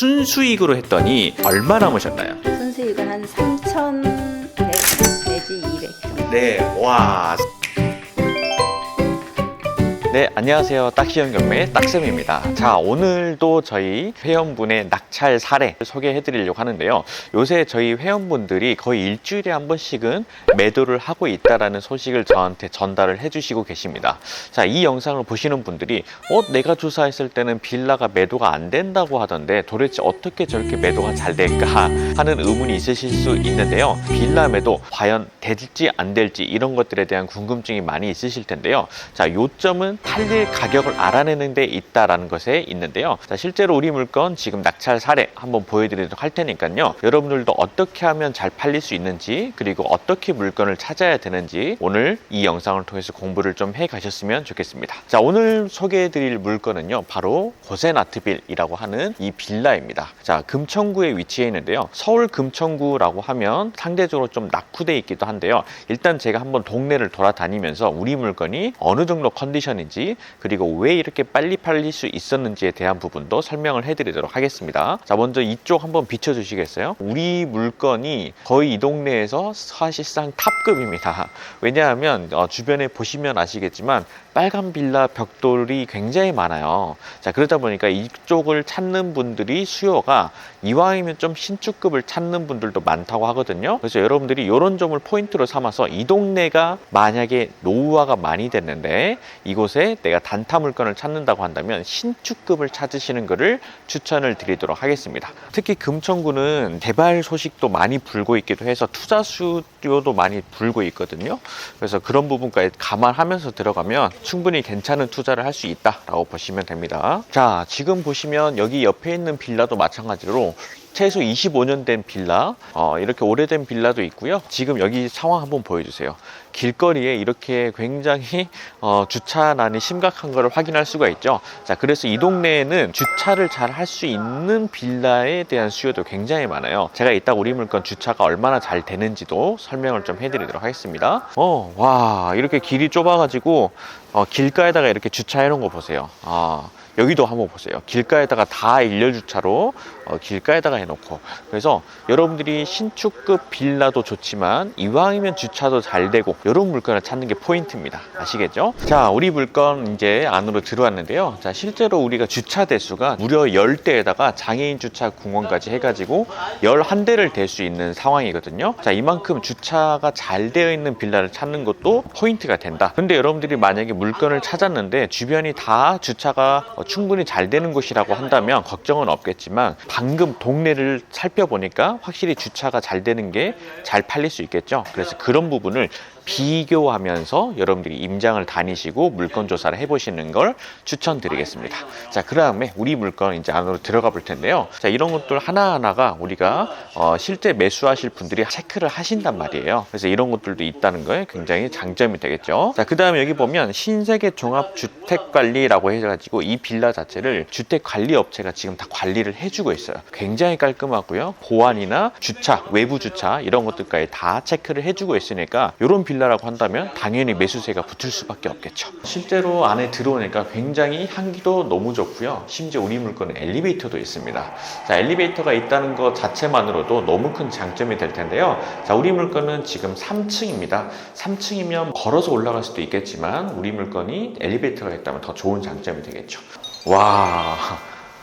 순수익으로 했더니 얼마 남으셨나요? 순수익은 한 3,100 내지 200 정도. 네, 와. 네, 안녕하세요. 딱시연 경매의 딱쌤입니다. 자, 오늘도 저희 회원분의 낙찰 사례 소개해 드리려고 하는데요. 요새 저희 회원분들이 거의 일주일에 한 번씩은 매도를 하고 있다라는 소식을 저한테 전달을 해 주시고 계십니다. 자, 이 영상을 보시는 분들이 어, 내가 조사했을 때는 빌라가 매도가 안 된다고 하던데 도대체 어떻게 저렇게 매도가 잘 될까 하는 의문이 있으실 수 있는데요. 빌라 매도 과연 될지 안 될지 이런 것들에 대한 궁금증이 많이 있으실 텐데요. 자, 요점은 팔릴 가격을 알아내는 데 있다라는 것에 있는데요. 자, 실제로 우리 물건 지금 낙찰 사례 한번 보여드리도록 할 테니까요. 여러분들도 어떻게 하면 잘 팔릴 수 있는지 그리고 어떻게 물건을 찾아야 되는지 오늘 이 영상을 통해서 공부를 좀 해 가셨으면 좋겠습니다. 자, 오늘 소개해 드릴 물건은요. 바로 고센아트빌이라고 하는 이 빌라입니다. 자, 금천구에 위치해 있는데요. 서울 금천구라고 하면 상대적으로 좀 낙후돼 있기도 한데요. 일단 제가 한번 동네를 돌아다니면서 우리 물건이 어느 정도 컨디션인지 그리고 왜 이렇게 빨리 팔릴 수 있었는지에 대한 부분도 설명을 해드리도록 하겠습니다. 자, 먼저 이쪽 한번 비춰주시겠어요? 우리 물건이 거의 이 동네에서 사실상 탑급입니다. 왜냐하면 어, 주변에 보시면 아시겠지만 빨간 빌라 벽돌이 굉장히 많아요. 자, 그러다 보니까 이쪽을 찾는 분들이 수요가 이왕이면 좀 신축급을 찾는 분들도 많다고 하거든요. 그래서 여러분들이 이런 점을 포인트로 삼아서 이 동네가 만약에 노후화가 많이 됐는데 이곳에 내가 단타 물건을 찾는다고 한다면 신축급을 찾으시는 것을 추천을 드리도록 하겠습니다. 특히 금천구는 개발 소식도 많이 불고 있기도 해서 투자 수요도 많이 불고 있거든요. 그래서 그런 부분까지 감안하면서 들어가면 충분히 괜찮은 투자를 할 수 있다라고 보시면 됩니다. 자, 지금 보시면 여기 옆에 있는 빌라도 마찬가지로 최소 25년 된 빌라, 어, 이렇게 오래된 빌라도 있고요. 지금 여기 상황 한번 보여주세요. 길거리에 이렇게 굉장히 어, 주차난이 심각한 것을 확인할 수가 있죠. 자, 그래서 이 동네에는 주차를 잘 할 수 있는 빌라에 대한 수요도 굉장히 많아요. 제가 이따 우리 물건 주차가 얼마나 잘 되는지도 설명을 좀 해드리도록 하겠습니다. 어, 와, 이렇게 길이 좁아가지고 어, 길가에다가 이렇게 주차해 놓은 거 보세요. 아, 여기도 한번 보세요. 길가에다가 다 일렬 주차로 어, 길가에다가 해놓고 그래서 여러분들이 신축급 빌라도 좋지만 이왕이면 주차도 잘 되고 이런 물건을 찾는 게 포인트입니다. 아시겠죠? 자, 우리 물건 이제 안으로 들어왔는데요. 자, 실제로 우리가 주차 대수가 무려 10대에다가 장애인 주차 공원까지 해가지고 11대를 댈 수 있는 상황이거든요. 자, 이만큼 주차가 잘 되어 있는 빌라를 찾는 것도 포인트가 된다. 근데 여러분들이 만약에 물건을 찾았는데 주변이 다 주차가 어, 충분히 잘 되는 곳이라고 한다면 걱정은 없겠지만 방금 동네를 살펴보니까 확실히 주차가 잘 되는 게 잘 팔릴 수 있겠죠. 그래서 그런 부분을 비교하면서 여러분들이 임장을 다니시고 물건 조사를 해보시는 걸 추천드리겠습니다. 자, 그 다음에 우리 물건 이제 안으로 들어가 볼 텐데요. 자, 이런 것들 하나하나가 우리가 어, 실제 매수하실 분들이 체크를 하신단 말이에요. 그래서 이런 것들도 있다는 거에 굉장히 장점이 되겠죠. 자, 그 다음에 여기 보면 신세계 종합 주택 관리라고 해가지고 이 빌라 자체를 주택 관리 업체가 지금 다 관리를 해주고 있어요. 굉장히 깔끔하고요. 보안이나 주차, 외부 주차 이런 것들까지 다 체크를 해주고 있으니까 이런 빌라라고 한다면 당연히 매수세가 붙을 수밖에 없겠죠. 실제로 안에 들어오니까 굉장히 향기도 너무 좋고요. 심지어 우리 물건은 엘리베이터도 있습니다. 자, 엘리베이터가 있다는 것 자체만으로도 너무 큰 장점이 될 텐데요. 자, 우리 물건은 지금 3층입니다. 3층이면 걸어서 올라갈 수도 있겠지만 우리 물건이 엘리베이터가 있다면 더 좋은 장점이 되겠죠. 와.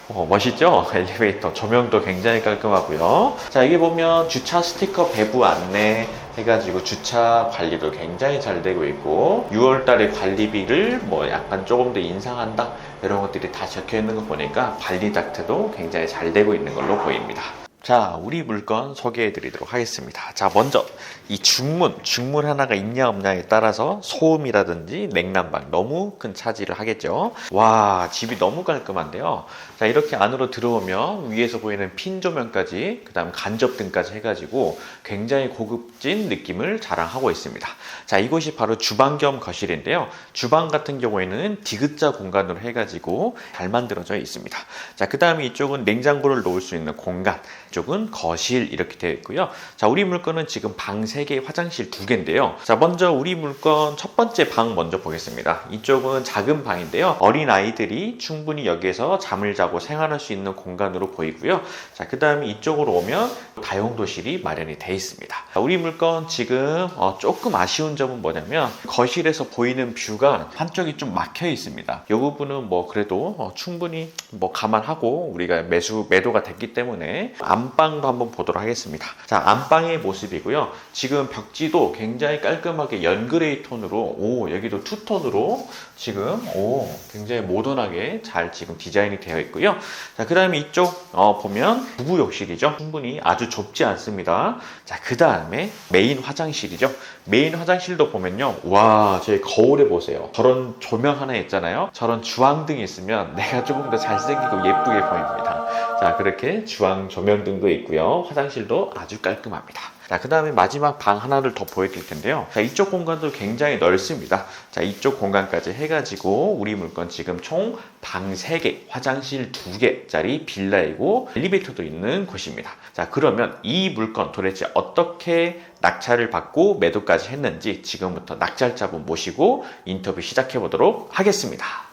어, 멋있죠? 엘리베이터 조명도 굉장히 깔끔하고요. 자, 이게 보면 주차 스티커 배부 안내 해가지고 주차 관리도 굉장히 잘 되고 있고 6월 달에 관리비를 뭐 약간 조금 더 인상한다 이런 것들이 다 적혀 있는 거 보니까 관리 자체도 굉장히 잘 되고 있는 걸로 보입니다. 자, 우리 물건 소개해 드리도록 하겠습니다. 자, 먼저 이 중문, 중문 하나가 있냐 없냐에 따라서 소음이라든지 냉난방 너무 큰 차지를 하겠죠. 와, 집이 너무 깔끔한데요. 자, 이렇게 안으로 들어오면 위에서 보이는 핀 조명까지, 그 다음 간접등까지 해가지고 굉장히 고급진 느낌을 자랑하고 있습니다. 자, 이곳이 바로 주방 겸 거실인데요. 주방 같은 경우에는 디귿자 공간으로 해가지고 잘 만들어져 있습니다. 자, 그 다음에 이쪽은 냉장고를 놓을 수 있는 공간. 이쪽은 거실 이렇게 되어 있고요. 자, 우리 물건은 지금 방 3개, 화장실 2개인데요. 자, 먼저 우리 물건 첫 번째 방 먼저 보겠습니다. 이쪽은 작은 방인데요. 어린 아이들이 충분히 여기에서 잠을 자고 생활할 수 있는 공간으로 보이고요. 자, 그 다음에 이쪽으로 오면 다용도실이 마련이 되어 있습니다. 자, 우리 물건 지금 어, 조금 아쉬운 점은 뭐냐면 거실에서 보이는 뷰가 한쪽이 좀 막혀 있습니다. 이 부분은 뭐 그래도 어, 충분히 뭐 감안하고 우리가 매수 매도가 됐기 때문에 안방도 한번 보도록 하겠습니다. 자, 안방의 모습이고요. 지금 벽지도 굉장히 깔끔하게 연그레이 톤으로 오 여기도 투톤으로 지금 오 굉장히 모던하게 잘 지금 디자인이 되어 있고요. 자, 그 다음에 이쪽 어, 보면 부부 욕실이죠. 충분히 아주 좁지 않습니다. 자, 그 다음에 메인 화장실이죠. 메인 화장실도 보면요. 와, 저희 거울에 보세요. 저런 조명 하나 있잖아요. 저런 주황등이 있으면 내가 조금 더 잘생기고 예쁘게 보입니다. 자, 그렇게 주황 조명등도 있고요. 화장실도 아주 깔끔합니다. 자, 그 다음에 마지막 방 하나를 더 보여드릴 텐데요. 자, 이쪽 공간도 굉장히 넓습니다. 자, 이쪽 공간까지 해가지고 우리 물건 지금 총 방 3개, 화장실 2개짜리 빌라이고 엘리베이터도 있는 곳입니다. 자, 그러면 이 물건 도대체 어떻게 낙찰을 받고 매도까지 했는지 지금부터 낙찰자분 모시고 인터뷰 시작해 보도록 하겠습니다.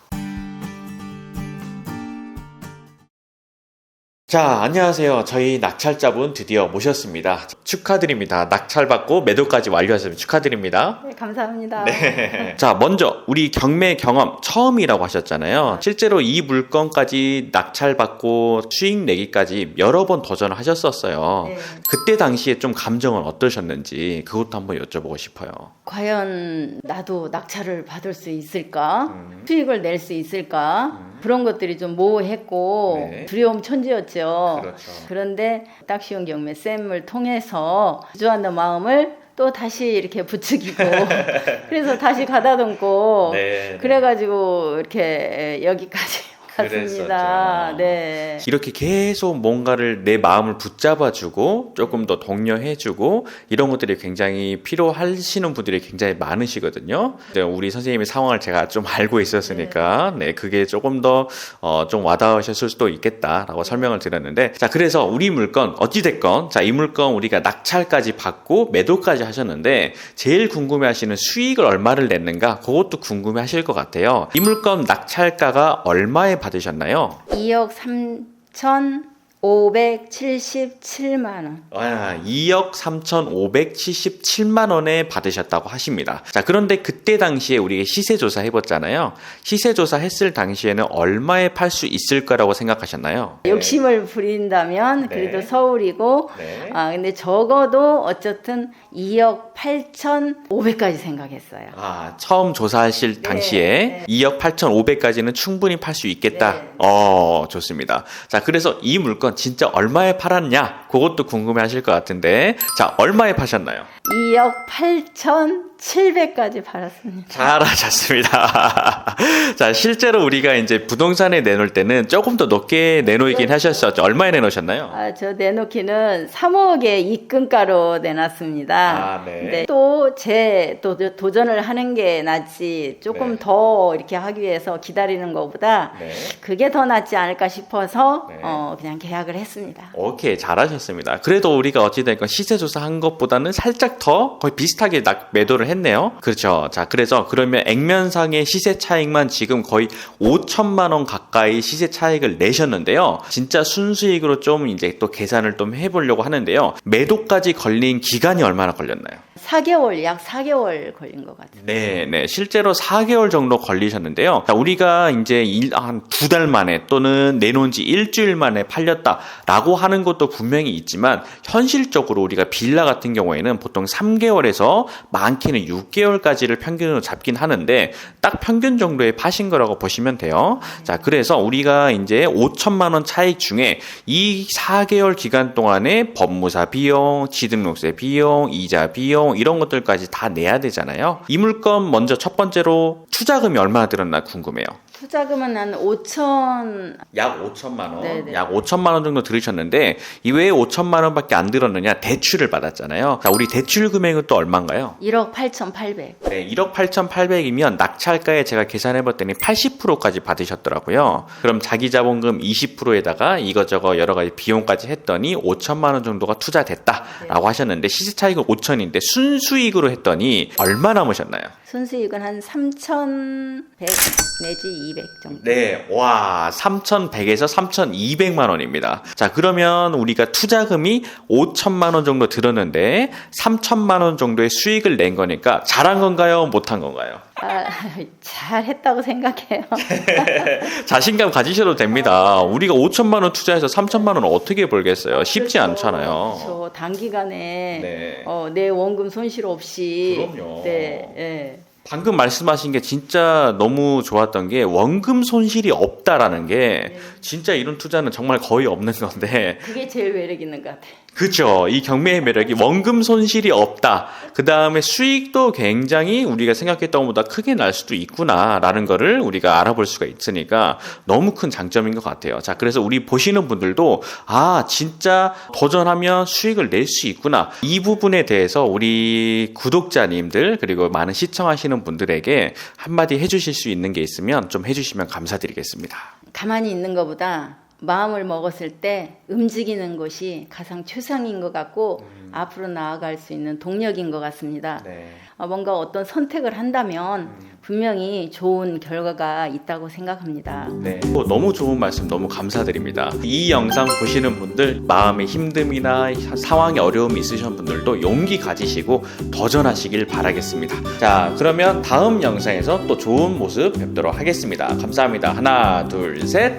자, 안녕하세요. 저희 낙찰자분 드디어 모셨습니다. 축하드립니다. 낙찰받고 매도까지 완료하셨습니다. 축하드립니다. 네, 감사합니다. 네. 자, 먼저 우리 경매 경험 처음이라고 하셨잖아요. 실제로 이 물건까지 낙찰받고 수익 내기까지 여러 번 도전을 하셨었어요. 네. 그때 당시에 좀 감정은 어떠셨는지 그것도 한번 여쭤보고 싶어요. 과연 나도 낙찰을 받을 수 있을까? 음. 수익을 낼 수 있을까? 그런 것들이 좀 모호했고 네. 두려움 천지였죠. 그렇죠. 그런데 딱시온 경매 쌤을 통해서 주저하는 마음을 또 다시 이렇게 부추기고 그래서 다시 가다듬고 네. 그래가지고 이렇게 여기까지. 그랬었죠. 네. 이렇게 계속 뭔가를 내 마음을 붙잡아주고 조금 더 독려해주고 이런 것들이 굉장히 필요하시는 분들이 굉장히 많으시거든요. 우리 선생님의 상황을 제가 좀 알고 있었으니까 네 그게 조금 더 어, 좀 와닿으셨을 수도 있겠다라고 설명을 드렸는데 자 그래서 우리 물건 어찌 됐건 자 이 물건 우리가 낙찰까지 받고 매도까지 하셨는데 제일 궁금해하시는 수익을 얼마를 냈는가 그것도 궁금해하실 것 같아요. 이 물건 낙찰가가 얼마에 받으셨나요? 2억 3,577만 원. 와, 2억 3,577만 원에 받으셨다고 하십니다. 자, 그런데 그때 당시에 우리가 시세 조사 해봤잖아요. 시세 조사 했을 당시에는 얼마에 팔 수 있을 거라고 생각하셨나요? 욕심을 부린다면 네. 그래도 서울이고 네. 아 근데 적어도 어쨌든 2억 8,500까지 생각했어요. 아, 처음 조사하실 당시에 네. 2억 8,500까지는 충분히 팔 수 있겠다. 네. 어, 좋습니다. 자, 그래서 이 물건 진짜 얼마에 팔았냐? 그것도 궁금해 하실 것 같은데. 자, 얼마에 파셨나요? 2억 8,700까지 팔았습니다. 잘하셨습니다. 자, 실제로 우리가 이제 부동산에 내놓을 때는 조금 더 높게 내놓이긴 하셨었죠. 얼마에 내놓으셨나요? 아, 저 내놓기는 3억의 입금가로 내놨습니다. 아, 네. 근데 또제또 도전을 하는 게 낫지 조금 네. 더 이렇게 하기 위해서 기다리는 것보다 네. 그게 더 낫지 않을까 싶어서 네. 어, 그냥 계약을 했습니다. 오케이, 잘하셨습니다. 그래도 우리가 어찌됐건 시세 조사 한 것보다는 살짝 더 거의 비슷하게 낙, 매도를 했 네요. 그렇죠. 자, 그래서 그러면 액면상의 시세 차익만 지금 거의 5천만 원 가까이 시세 차익을 내셨는데요. 진짜 순수익으로 좀 이제 또 계산을 좀 해보려고 하는데요. 매도까지 걸린 기간이 얼마나 걸렸나요? 4개월, 약 4개월 걸린 것 같아요. 네, 네. 실제로 4개월 정도 걸리셨는데요. 자, 우리가 이제 한 두 달 만에 또는 내놓은 지 일주일 만에 팔렸다라고 하는 것도 분명히 있지만 현실적으로 우리가 빌라 같은 경우에는 보통 3개월에서 많게는 6개월까지를 평균으로 잡긴 하는데 딱 평균 정도에 파신 거라고 보시면 돼요. 자, 그래서 우리가 이제 5천만 원 차익 중에 이 4개월 기간 동안에 법무사 비용, 취등록세 비용, 이자 비용 이런 것들까지 다 내야 되잖아요. 이 물건 먼저 첫 번째로 투자금이 얼마나 들었나 궁금해요. 투자금은 한 5천 약 5천만 원, 네네. 약 5천만 원 정도 들으셨는데 이외에 5천만 원밖에 안 들었느냐 대출을 받았잖아요. 자, 우리 대출 금액은 또 얼마인가요? 1억 8,800. 네, 1억 8,800이면 낙찰가에 제가 계산해 봤더니 80%까지 받으셨더라고요. 그럼 자기 자본금 20%에다가 이것저것 여러 가지 비용까지 했더니 5천만 원 정도가 투자됐다라고 하셨는데 시세 차익은 5천인데 순수익으로 했더니 얼마 남으셨나요? 순수익은 한 3,100 내지 200 정도. 네, 와, 3,100에서 3,200만 원입니다. 자, 그러면 우리가 투자금이 5천만 원 정도 들었는데 3천만 원 정도의 수익을 낸 거니까 잘한 건가요? 못한 건가요? 아, 잘했다고 생각해요. 자신감 가지셔도 됩니다. 우리가 5천만 원 투자해서 3천만 원을 어떻게 벌겠어요? 쉽지 않잖아요. 저 단기간에 네. 어, 내 원금 손실 없이 그럼요. 네, 예. 방금 말씀하신 게 진짜 너무 좋았던 게 원금 손실이 없다라는 게 진짜 이런 투자는 정말 거의 없는 건데 그게 제일 매력 있는 것 같아요. 그죠. 이 경매의 매력이 원금 손실이 없다. 그 다음에 수익도 굉장히 우리가 생각했던 것보다 크게 날 수도 있구나라는 거를 우리가 알아볼 수가 있으니까 너무 큰 장점인 것 같아요. 자, 그래서 우리 보시는 분들도 아, 진짜 도전하면 수익을 낼 수 있구나. 이 부분에 대해서 우리 구독자님들 그리고 많은 시청하시는 분들에게 한마디 해주실 수 있는 게 있으면 좀 해주시면 감사드리겠습니다. 가만히 있는 것보다 마음을 먹었을 때 움직이는 것이 가장 최상인 것 같고 음. 앞으로 나아갈 수 있는 동력인 것 같습니다. 네. 어, 뭔가 어떤 선택을 한다면 음. 분명히 좋은 결과가 있다고 생각합니다. 네. 또 너무 좋은 말씀 너무 감사드립니다. 이 영상 보시는 분들 마음의 힘듦이나 상황에 어려움이 있으신 분들도 용기 가지시고 도전하시길 바라겠습니다. 자, 그러면 다음 영상에서 또 좋은 모습 뵙도록 하겠습니다. 감사합니다. 하나, 둘, 셋.